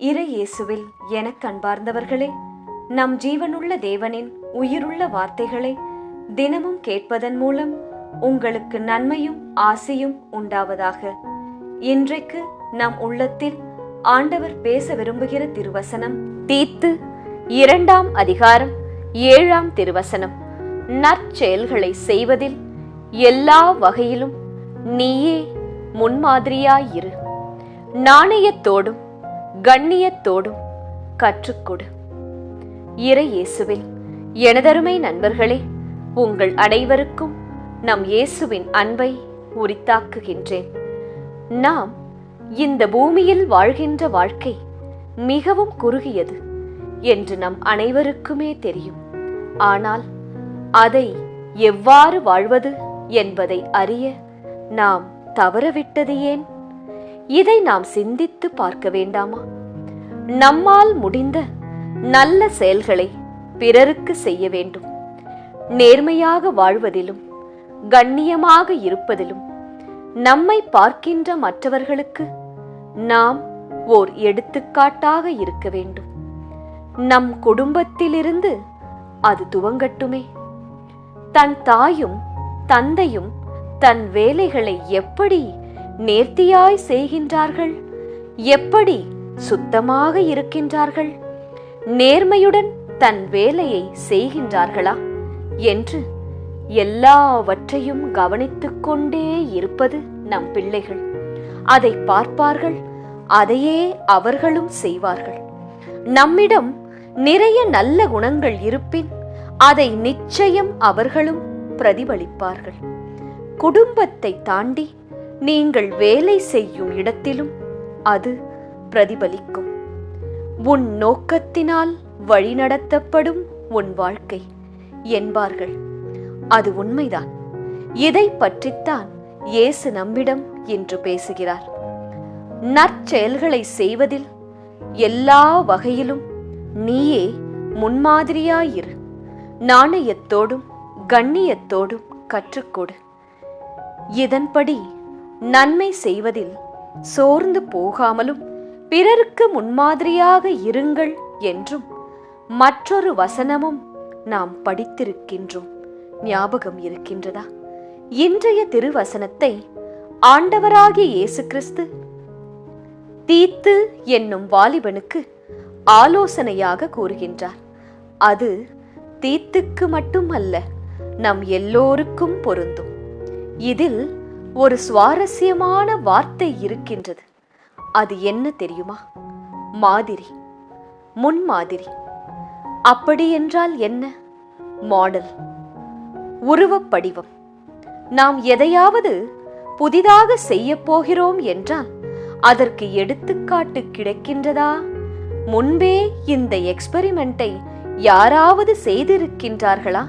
இறை இயேசுவில் எனக் கண்பார்ந்தவர்களே நம் ஜீவனுள்ள தேவனின் உயிருள்ள வார்த்தைகளை தினமும் கேட்பதன் மூலம் உங்களுக்கு நன்மையும் ஆசையும் உண்டாவதாக. இன்றைக்கு நம் உள்ளத்தில் ஆண்டவர் பேச விரும்புகிற திருவசனம் தீத்து இரண்டாம் அதிகாரம் ஏழாம் திருவசனம். நற்செயல்களை செய்வதில் எல்லா வகையிலும் நீயே முன்மாதிரியாயிரு. நாணயத்தோடும் கண்ணியத்தோடும் கற்றுக்கொடு. இறை இயேசுவில் எனதருமை நண்பர்களே உங்கள் அனைவருக்கும் நம் இயேசுவின் அன்பை உரித்தாக்குகின்றேன். நாம் இந்த பூமியில் வாழ்கின்ற வாழ்க்கை மிகவும் குறுகியது என்று நம் அனைவருக்குமே தெரியும். ஆனால் அதை எவ்வாறு வாழ்வது என்பதை அறிய நாம் தவறவிட்டது ஏன்? இதை நாம் சிந்தித்து பார்க்க வேண்டாமா? நம்மால் முடிந்த நல்ல செயல்களை பிறருக்கு செய்ய வேண்டும். நேர்மையாக வாழ்வதிலும் கண்ணியமாக இருப்பதிலும் நம்மை பார்க்கின்ற மற்றவர்களுக்கு நாம் ஓர் எடுத்துக்காட்டாக இருக்க வேண்டும். நம் குடும்பத்திலிருந்து அது துவங்கட்டுமே. தன் தாயும் தந்தையும் தன் வேலைகளை எப்படி நேர்த்தியாய் செய்கின்றார்கள்? எப்படி சுத்தமாக இருக்கின்றார்கள்? நேர்மையுடன் தன் வேலையை செய்கின்றார்களா? என்று எல்லாவற்றையும் கவனித்துக் கொண்டே இருப்பது நம் பிள்ளைகள். அதை பார்ப்பார்கள் அதையே அவர்களும் செய்வார்கள். நம்மிடம் நிறைய நல்ல குணங்கள் இருப்பின் அதை நிச்சயம் அவர்களும் பிரதிபலிப்பார்கள். குடும்பத்தை தாண்டி நீங்கள் வேலை செய்யும் இடத்திலும் அது பிரதிபலிக்கும். உன் நோக்கத்தினால் வழிநடத்தப்படும் உன் வாழ்க்கை. என்பார்கள். அது உண்மைதான். இதை பற்றித்தான் இயேசு நம்மிடம் என்று பேசுகிறார். நற்செயல்களை செய்வதில் எல்லா வகையிலும் நீயே முன்மாதிரியாயிரு. நாணயத்தோடும் கண்ணியத்தோடும் கற்றுக்கொடு. இதன்படி நன்மை செய்வதில் சோர்ந்து போகாமலும் பிறருக்கு முன்மாதிரியாக இருங்கள் என்றும் மற்றொரு வசனமும் நாம் படித்திருக்கின்றோம். ஞாபகம் இருக்கின்றதா? இன்றைய திருவசனத்தை ஆண்டவராகிய இயேசு கிறிஸ்து தீத்து என்னும் வாலிபனுக்கு ஆலோசனையாக கூறுகின்றார். அது தீத்துக்கு மட்டுமல்ல நம் எல்லோருக்கும் பொருந்தும். இதில் ஒரு சுவாரஸ்யமான வார்த்தை இருக்கின்றது. அது என்ன தெரியுமா? மாதிரி. முன்மாதிரி அப்படி என்றால் என்ன? மாடல். உருவப்படிவம் நாம் எதையாவது புதிதாக செய்ய போகிறோம் என்றால் அதற்கு எடுத்துக்காட்டு கிடைக்கின்றதா? முன்பே இந்த எக்ஸ்பெரிமெண்ட்டை யாராவது செய்திருக்கின்றார்களா?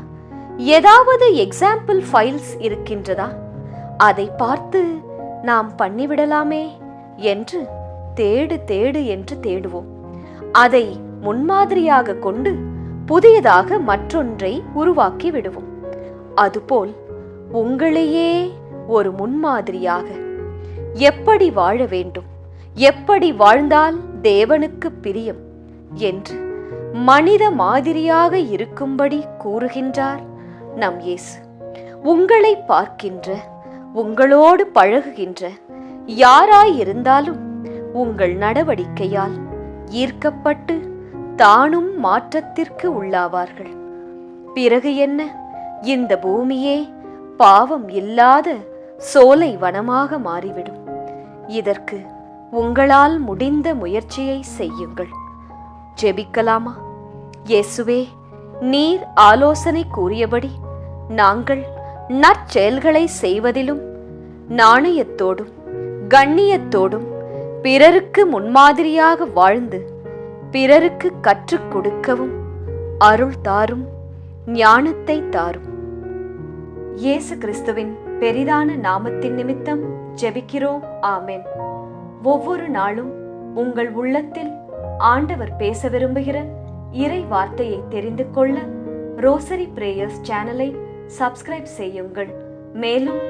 ஏதாவது எக்ஸாம்பிள் ஃபைல்ஸ் இருக்கின்றதா? அதை பார்த்து நாம் பண்ணிவிடலாமே. என்று தேடு தேடு என்று தேடுவோம். அதை முன்மாதிரியாக கொண்டு புதியதாக மற்றொன்றை உருவாக்கி விடுவோம். அதுபோல் உங்களையே ஒரு முன்மாதிரியாக எப்படி வாழ வேண்டும்? எப்படி வாழ்ந்தால் தேவனுக்கு பிரியம்? என்று மனித மாதிரியாக இருக்கும்படி கூறுகின்றார் நம் இயேசு. உங்களை பார்க்கின்ற உங்களோடு பழகுகின்ற யாராயிருந்தாலும் உங்கள் நடவடிக்கையால் ஈர்க்கப்பட்டு தானும் மாற்றத்திற்கு உள்ளாவார்கள். பிறகு என்ன? இந்த பூமியே பாவம் இல்லாத சோலை வனமாக மாறிவிடும். இதற்கு உங்களால் முடிந்த முயற்சியை செய்யுங்கள். ஜெபிக்கலாமா? இயேசுவே நீர் ஆலோசனை கூறியபடி நாங்கள் நற்செயல்களை செய்வதிலும் நாணயத்தோடும் கண்ணியத்தோடும் பிறருக்கு முன்மாதிரியாக வாழ்ந்து பிறருக்கு கற்றுக் கொடுக்கவும் அருள் தாரும் ஞானத்தை தாரும். இயேசு கிறிஸ்துவின் பெரிதான நாமத்தின் நிமித்தம் ஜெபிக்கிறோம். ஆமென். ஒவ்வொரு நாளும் உங்கள் உள்ளத்தில் ஆண்டவர் பேச விரும்புகிற இறை வார்த்தையை தெரிந்து கொள்ள ரோசரி பிரேயர்ஸ் சேனலை சப்ஸ்கிரைப் செய்யுங்கள். மேலும்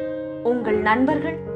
உங்கள் நண்பர்கள்